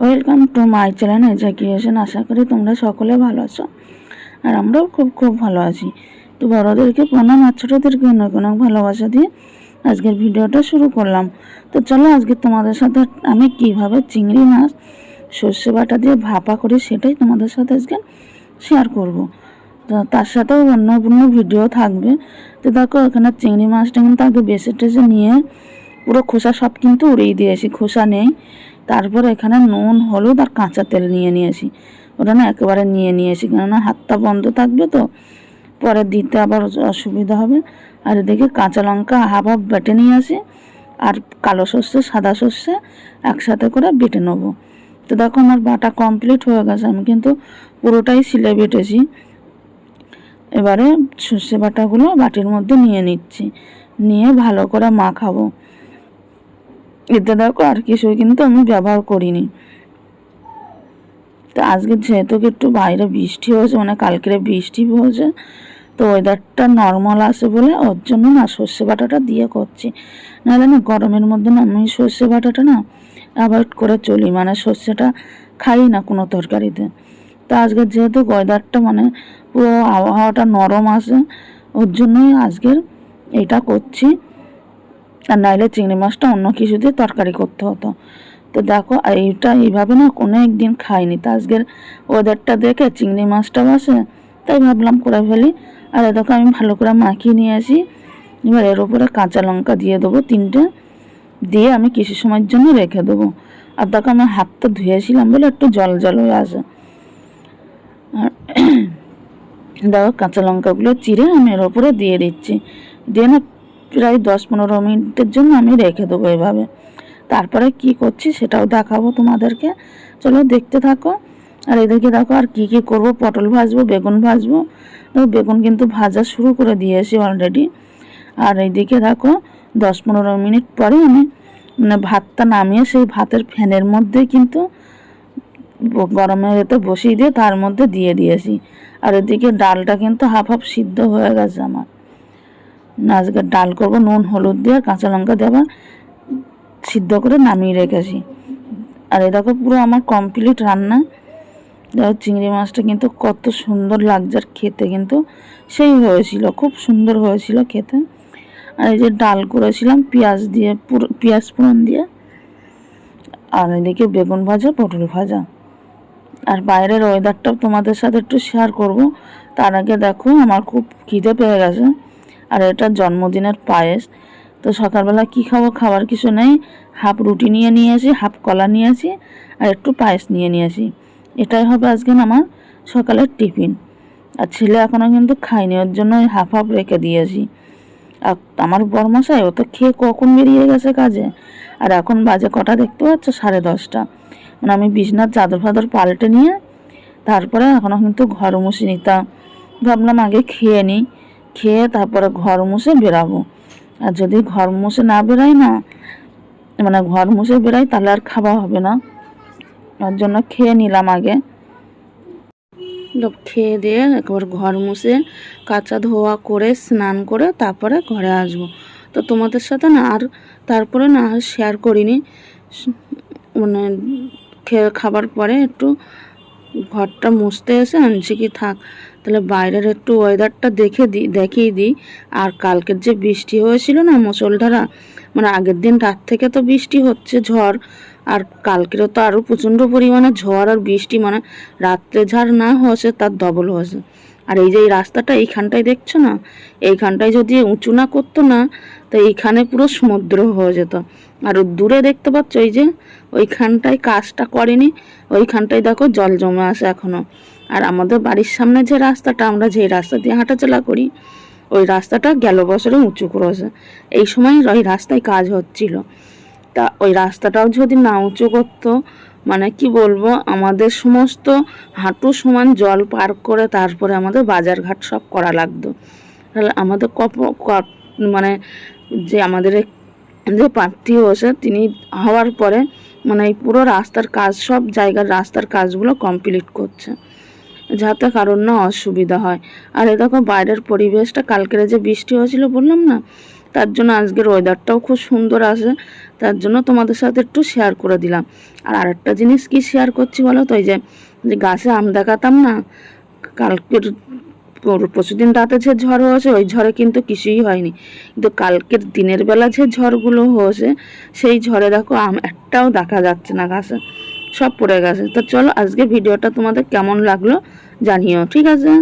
Welcome to my channel এজা আশা করি তোমরা সকলে ভালো আছো। আর আমরাও খুব খুব ভালো আছি। তো বড়োদেরকে প্রণাম আর ছোটোদেরকে অনেক অনেক ভালোবাসা দিয়ে আজকের ভিডিওটা শুরু করলাম। তো চলো আজকে তোমাদের সাথে আমি কীভাবে চিংড়ি মাছ সর্ষে বাটা দিয়ে ভাপা করি সেটাই তোমাদের সাথে আজকে শেয়ার করব। তার সাথেও অন্য অন্য ভিডিও থাকবে। তো দেখো এখানে চিংড়ি মাছটা কিন্তু আগে বেছে টেসে নিয়ে পুরো খোসা সব কিন্তু উড়িয়ে দিয়েছি খোসা নেই। তারপর এখানে নুন, হলুদ আর কাঁচা তেল নিয়ে নিয়েছি ওটা না একেবারে নিয়ে নিয়েছি কেননা হাতটা বন্ধ থাকবে তো। পরে দিতে আবার অসুবিধা হবে। আর এদিকে কাঁচা লঙ্কা হাফ হাফ বেটে নিয়ে আসি, আর কালো সর্ষে, সাদা সর্ষে একসাথে করে বেটে নেব। তো দেখো আমার বাটা কমপ্লিট হয়ে গেছে, আমি কিন্তু পুরোটাই সিলে বেটেছি। এবারে সর্ষে বাটাগুলো বাটির মধ্যে নিয়ে নিচ্ছি, নিয়ে ভালো করে মাখাবো। দেখো আর কিছুই কিন্তু আমি ব্যবহার করিনি। তো আজকে যেহেতু একটু বাইরে বৃষ্টি হয়েছে মানে কালকের বৃষ্টি হয়েছে, তো ওয়েদারটা নর্মাল আসে বলে ওর জন্য না সর্ষে বাটাটা দিয়ে করছি। নাহলে না গরমের মধ্যে না আমি সর্ষে বাটাটা না অ্যাভয়েড করে চলি মানে সর্ষেটা খাই না কোনো তরকারিতে। তো আজকে যেহেতু ওয়েদারটা মানে পুরো আবহাওয়াটা নরম আসে ওর জন্যই আজকের এটা করছি। আর নাইলে চিংড়ি মাছটা অন্য কিছু দিয়ে তরকারি করতে হতো। তো দেখো, এইটা এইভাবে না কোনো একদিন খাইনি। তো আজকের ওয়েদারটা দেখে চিংড়ি মাছটা বসে তাই ভাবলাম করে ফেলি। আর এ দেখো, আমি ভালো করে মাখিয়ে নিয়ে আসি। এবার এর উপরে কাঁচা লঙ্কা দিয়ে দেবো তিনটে। দিয়ে আমি কিছু সময়ের জন্য রেখে দেবো। আর দেখো আমি হাতটা ধুয়েছিলাম বলে একটু জল জল হয়ে আসে। আর দেখো, কাঁচা লঙ্কাগুলো চিরে আমি এর ওপরে দিয়ে দিচ্ছি। দিয়ে না প্রায় দশ পনেরো মিনিটের জন্য আমি রেখে দেবো এভাবে। তারপরে কি করছি সেটাও দেখাবো তোমাদেরকে। চলো দেখতে থাকো। আর এদিকে দেখো আর কি কি করব? পটল ভাজবো, বেগুন ভাজবো। বেগুন কিন্তু ভাজা শুরু করে দিয়েছি অলরেডি আর এইদিকে দেখো, দশ পনেরো মিনিট পরে আমি মানে ভাতটা নামিয়ে সেই ভাতের ফ্যানের মধ্যে কিন্তু গরমের এতে বসিয়ে দিয়ে তার মধ্যে দিয়ে দিয়েছি। আর এদিকে ডালটা কিন্তু হাফ হাফ সিদ্ধ হয়ে গেছে আমার। আজকে ডাল করব, নুন, হলুদ দিয়ে, কাঁচা লঙ্কা দেওয়া সিদ্ধ করে নামিয়ে রেখেছি আর এ দেখো পুরো আমার কমপ্লিট রান্না। দেখো চিংড়ি মাছটা কিন্তু কত সুন্দর লাগছে আর খেতে কিন্তু। সেই হয়েছিল, খুব সুন্দর হয়েছিল খেতে। আর এই যে ডাল করেছিলাম, পেঁয়াজ দিয়ে, পুরো, পেঁয়াজ ফোড়ন দিয়ে। আর এদিকে বেগুন ভাজা, পটল ভাজা। আর বাইরের ওয়েদারটাও তোমাদের সাথে একটু শেয়ার করব। তার আগে দেখো, আমার খুব খিদে পেয়ে গেছে। আর এটা জন্মদিনের পায়েস। তো সকালবেলা কি খাব খাবার কিছু নেই। হাফ রুটি নিয়ে নিয়ে আসি হাফ কলা নিয়ে আসি আর একটু পায়েস নিয়ে নিয়ে আসি এটাই হবে আজকে আমার সকালের টিফিন। আর ছেলে এখনও কিন্তু খায়নি, ওর জন্য ওই হাফ হাফ রেখে দিয়েছি। আর আমার বরমশাই, ও তো খেয়ে কখন বেরিয়ে গেছে কাজে? আর এখন বাজে কটা দেখতে পাচ্ছ? সাড়ে দশটা। মানে আমি বিছনার চাদর ফাদর পাল্টে নিয়ে, তারপরে এখনও কিন্তু ঘর মুছে নিতাম। ভাবলাম আগে খেয়ে নিই। খেয়ে তারপরে ঘর মুছে বেরাবো আর যদি ঘর মুছে না বেরাই না মানে ঘর মুছে বেরাই তাহলে আর খাওয়া হবে না। তার জন্য খেয়ে নিলাম আগে। খেয়ে দিয়ে একবার ঘর মুছে কাঁচা ধোয়া করে, স্নান করে তারপরে ঘরে আসব। তো তোমাদের সাথে না আর তারপরে না শেয়ার করিনি। মানে খেয়ে খাবার পরে একটু ঘরটা মুছতে এসে আনছি কি থাক। তাহলে বাইরের একটু ওয়েদারটা দেখে দিই দেখিয়ে দিই। আর কালকের যে বৃষ্টি হয়েছিল না মুসলধারা মানে আগের দিন রাত থেকে তো বৃষ্টি হচ্ছে, ঝড়, আর কালকেরও তো আরও প্রচণ্ড পরিমাণে ঝড় আর বৃষ্টি মানে রাত্রে ঝড় না হয়েছে তার ডবল হয়েছে। আর এই যে এই রাস্তাটা এইখানটায় দেখছ না? এইখানটায় যদি উঁচু না করতো না, তো এইখানে পুরো সমুদ্র হয়ে যেত। আর দূরে দেখতে পাচ্ছ ওই যে, ওইখানটায় কাজটা করেনি, ওইখানটায় দেখো জল জমে আসে এখনও আর আমাদের বাড়ির সামনে যে রাস্তাটা, আমরা যে রাস্তা দিয়ে হাঁটাচলা করি, ওই রাস্তাটা গেল বছরে উঁচু করেছে। এই সময় ওই রাস্তায় কাজ হচ্ছিল। তা ওই রাস্তাটাও যদি না উঁচু করতো মানে কি বলব, আমাদের সমস্ত হাঁটু সমান জল পার করে তারপরে আমাদের বাজারঘাট সব করা লাগতো। তাহলে আমাদের কপ মানে যে আমাদের যে প্রার্থী হয়েছে, তিনি হওয়ার পরে মানে এই পুরো রাস্তার কাজ, সব জায়গার রাস্তার কাজগুলো কমপ্লিট করছে। যাতে কারোর না অসুবিধা হয়। আর এ দেখো বাইরের পরিবেশটা, কালকের যে বৃষ্টি হয়েছিল বললাম না, তার জন্য আজকের ওয়েদারটাও খুব সুন্দর আছে। তার জন্য তোমাদের সাথে একটু শেয়ার করে দিলাম। আর আরেকটা জিনিস কি শেয়ার করছি বলো তো, এই যে গাছে আম দেখাতাম না, কালকের পরশুদিন রাতে যে ঝড় হয়েছে, ওই ঝড়ে কিন্তু কিছুই হয়নি। কিন্তু কালকের দিনের বেলা যে ঝড়গুলো হয়েছে, সেই ঝড়ে দেখো আম একটাও দেখা যাচ্ছে না গাছে। সব পড়ে গেছে। তো চলো আজকে ভিডিওটা তোমাদের কেমন লাগল জানিও ঠিক আছে?